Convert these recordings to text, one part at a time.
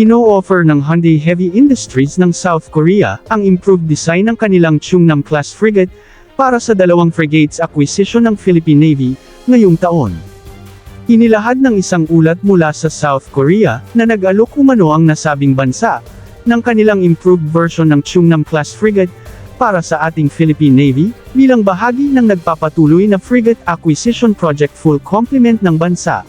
Ino-offer ng Hyundai Heavy Industries ng South Korea ang improved design ng kanilang Chungnam-class frigate para sa dalawang frigates acquisition ng Philippine Navy ngayong taon. Inilahad ng isang ulat mula sa South Korea na nag-alok umano ang nasabing bansa ng kanilang improved version ng Chungnam-class frigate para sa ating Philippine Navy bilang bahagi ng nagpapatuloy na frigate acquisition project full complement ng bansa.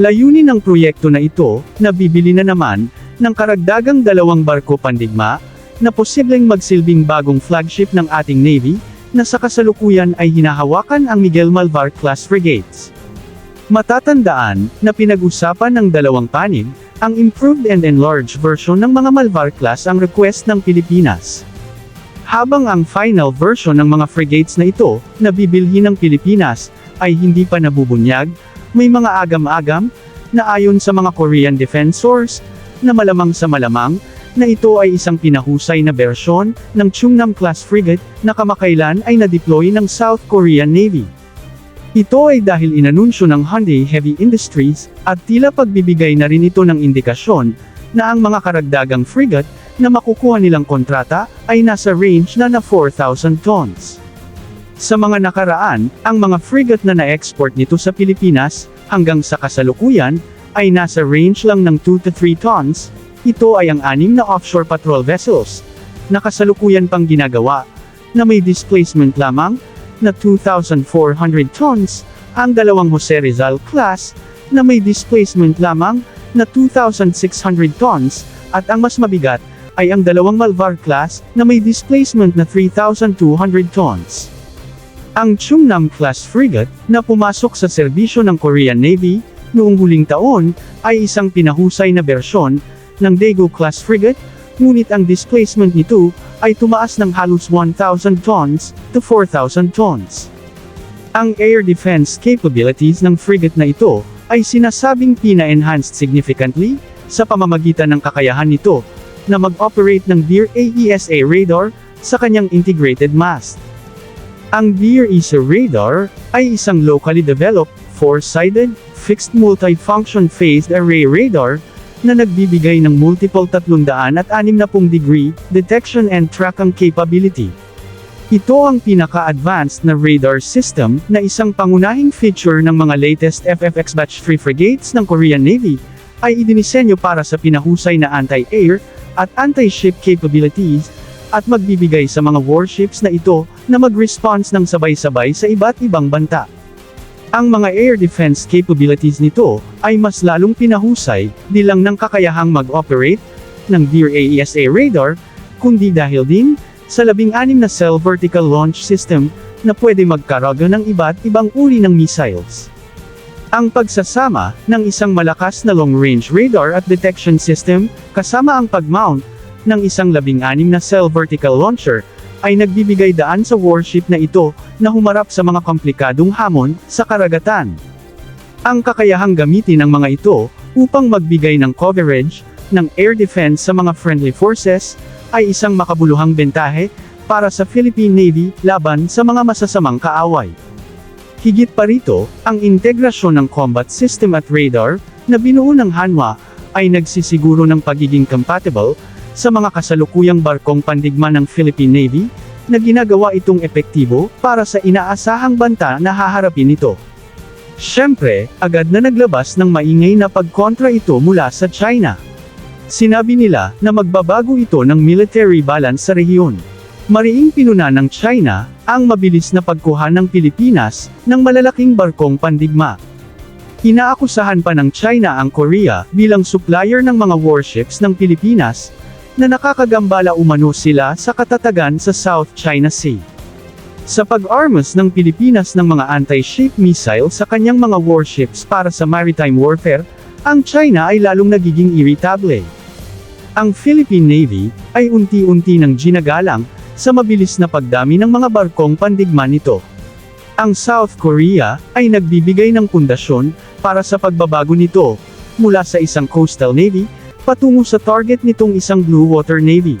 Layunin ng proyekto na ito, na bibili na naman, ng karagdagang dalawang barko pandigma, na posibleng magsilbing bagong flagship ng ating Navy, na sa kasalukuyan ay hinahawakan ang Miguel Malvar class frigates. Matatandaan, na pinag-usapan ng dalawang panig, ang improved and enlarged version ng mga Malvar class ang request ng Pilipinas. Habang ang final version ng mga frigates na ito, na bibilhin ng Pilipinas, ay hindi pa nabubunyag, may mga agam-agam, na ayon sa mga Korean defense source, na malamang sa malamang, na ito ay isang pinahusay na bersyon ng Chungnam-class frigate na kamakailan ay na-deploy ng South Korean Navy. Ito ay dahil inanunsyo ng Hyundai Heavy Industries, at tila pagbibigay na rin ito ng indikasyon, na ang mga karagdagang frigate, na makukuha nilang kontrata, ay nasa range na na 4,000 tons. Sa mga nakaraan, ang mga frigate na na-export nito sa Pilipinas, hanggang sa kasalukuyan, ay nasa range lang ng 2 to 3 tons, ito ay ang anim na offshore patrol vessels, na kasalukuyan pang ginagawa, na may displacement lamang, na 2,400 tons, ang dalawang Jose Rizal class, na may displacement lamang, na 2,600 tons, at ang mas mabigat, ay ang dalawang Malvar class, na may displacement na 3,200 tons. Ang Chungnam-class frigate, na pumasok sa serbisyo ng Korean Navy, noong huling taon, ay isang pinahusay na bersyon, ng Daegu-class frigate, ngunit ang displacement nito, ay tumaas ng halos 1,000 tons, to 4,000 tons. Ang air defense capabilities ng frigate na ito, ay sinasabing pina-enhanced significantly, sa pamamagitan ng kakayahan nito, na mag-operate ng Deer AESA radar, sa kanyang integrated mast. Ang Deer ESA radar, ay isang locally developed, four-sided, fixed multi-function phased array radar, na nagbibigay ng multiple 360 degree, detection and tracking capability. Ito ang pinaka-advanced na radar system, na isang pangunahing feature ng mga latest FFX Batch 3 frigates ng Korean Navy, ay idinisenyo para sa pinahusay na anti-air, at anti-ship capabilities, at magbibigay sa mga warships na ito, na mag-response ng sabay-sabay sa iba't ibang banta. Ang mga air defense capabilities nito, ay mas lalong pinahusay, di lang ng kakayahang mag-operate, ng Deer AESA radar, kundi dahil din, sa labing-anim na cell vertical launch system, na pwede magkaraga ng iba't ibang uri ng missiles. Ang pagsasama, ng isang malakas na long-range radar at detection system, kasama ang pag-mount, ng isang labing-anim na cell vertical launcher, ay nagbibigay daan sa warship na ito, na humarap sa mga komplikadong hamon, sa karagatan. Ang kakayahang gamitin ng mga ito, upang magbigay ng coverage, ng air defense sa mga friendly forces, ay isang makabuluhang bentahe, para sa Philippine Navy, laban sa mga masasamang kaaway. Higit pa rito, ang integrasyon ng combat system at radar, na binuo ng Hanwha, ay nagsisiguro ng pagiging compatible, sa mga kasalukuyang barkong pandigma ng Philippine Navy, na ginagawa itong epektibo, para sa inaasahang banta na haharapin ito. Siyempre, agad na naglabas ng maingay na pagkontra ito mula sa China. Sinabi nila, na magbabago ito ng military balance sa rehiyon. Mariing pinuna ng China, ang mabilis na pagkuha ng Pilipinas, ng malalaking barkong pandigma. Inaakusahan pa ng China ang Korea, bilang supplier ng mga warships ng Pilipinas, na nakakagambala umano sila sa katatagan sa South China Sea. Sa pag-armas ng Pilipinas ng mga anti-ship missile sa kanyang mga warships para sa maritime warfare, ang China ay lalong nagiging irritable. Ang Philippine Navy, ay unti-unti nang ginagalang, sa mabilis na pagdami ng mga barkong pandigma nito. Ang South Korea, ay nagbibigay ng pundasyon, para sa pagbabago nito, mula sa isang coastal navy, patungo sa target nitong isang blue water navy.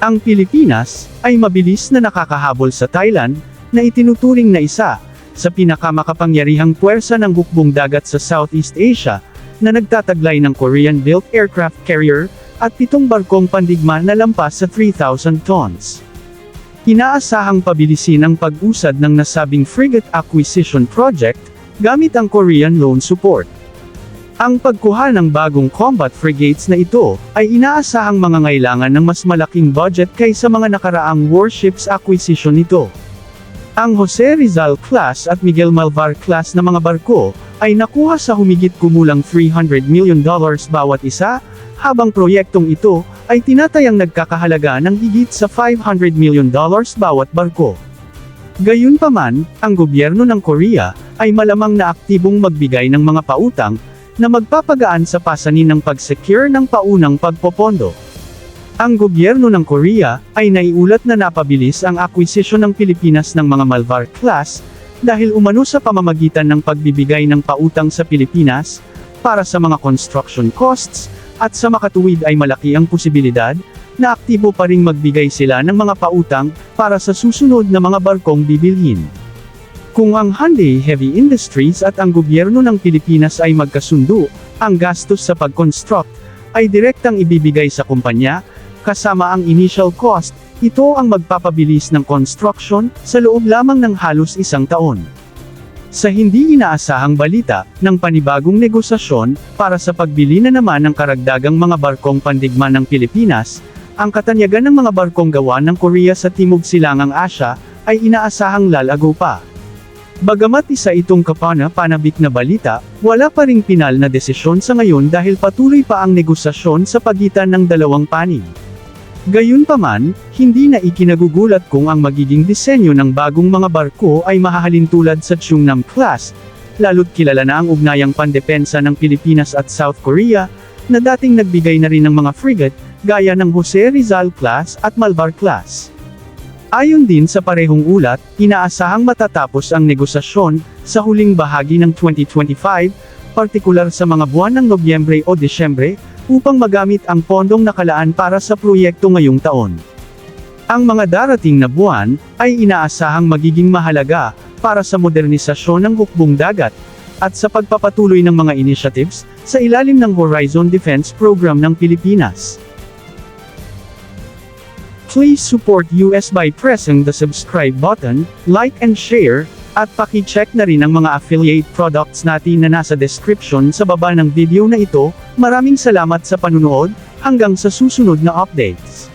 Ang Pilipinas, ay mabilis na nakakahabol sa Thailand, na itinuturing na isa, sa pinakamakapangyarihang puwersa ng hukbong dagat sa Southeast Asia, na nagtataglay ng Korean-built aircraft carrier, at pitong barkong pandigma na lampas sa 3,000 tons. Inaasahang pabilisin ang pag-usad ng nasabing frigate acquisition project, gamit ang Korean loan support. Ang pagkuha ng bagong combat frigates na ito, ay inaasahang mangangailangan ng mas malaking budget kaysa mga nakaraang warships acquisition nito. Ang Jose Rizal class at Miguel Malvar class na mga barko, ay nakuha sa humigit kumulang $300 million bawat isa, habang proyektong ito, ay tinatayang nagkakahalaga ng higit sa $500 million bawat barko. Gayunpaman, ang gobyerno ng Korea, ay malamang na aktibong magbigay ng mga pautang, na magpapagaan sa pasanin ng pag-secure ng paunang pagpopondo. Ang gobyerno ng Korea, ay naiulat na napabilis ang acquisition ng Pilipinas ng mga Malvar class, dahil umano sa pamamagitan ng pagbibigay ng pautang sa Pilipinas, para sa mga construction costs, at sa makatuwid ay malaki ang posibilidad, na aktibo pa ring magbigay sila ng mga pautang, para sa susunod na mga barkong bibilhin. Kung ang Hyundai Heavy Industries at ang gobyerno ng Pilipinas ay magkasundo, ang gastos sa pag-construct, ay direktang ibibigay sa kumpanya, kasama ang initial cost, ito ang magpapabilis ng construction, sa loob lamang ng halos isang taon. Sa hindi inaasahang balita, ng panibagong negosasyon, para sa pagbili na naman ng karagdagang mga barkong pandigma ng Pilipinas, ang katanyagan ng mga barkong gawa ng Korea sa Timog Silangang Asya, ay inaasahang lalago pa. Bagamat isa itong kapana-panabik na balita, wala pa ring pinal na desisyon sa ngayon dahil patuloy pa ang negosasyon sa pagitan ng dalawang panig. Gayunpaman, hindi na ikinagugulat kung ang magiging disenyo ng bagong mga barko ay mahahalin tulad sa Chungnam class, lalo't kilala na ang ugnayang pandepensa ng Pilipinas at South Korea, na dating nagbigay na rin ng mga frigate, gaya ng Jose Rizal class at Malvar class. Ayon din sa parehong ulat, inaasahang matatapos ang negosasyon sa huling bahagi ng 2025, partikular sa mga buwan ng Nobyembre o Desyembre, upang magamit ang pondong nakalaan para sa proyekto ngayong taon. Ang mga darating na buwan ay inaasahang magiging mahalaga para sa modernisasyon ng hukbong dagat at sa pagpapatuloy ng mga initiatives sa ilalim ng Horizon Defense Program ng Pilipinas. Please support US by pressing the subscribe button, like and share, at paki-check na rin ang mga affiliate products natin na nasa description sa baba ng video na ito. Maraming salamat sa panunood, hanggang sa susunod na updates.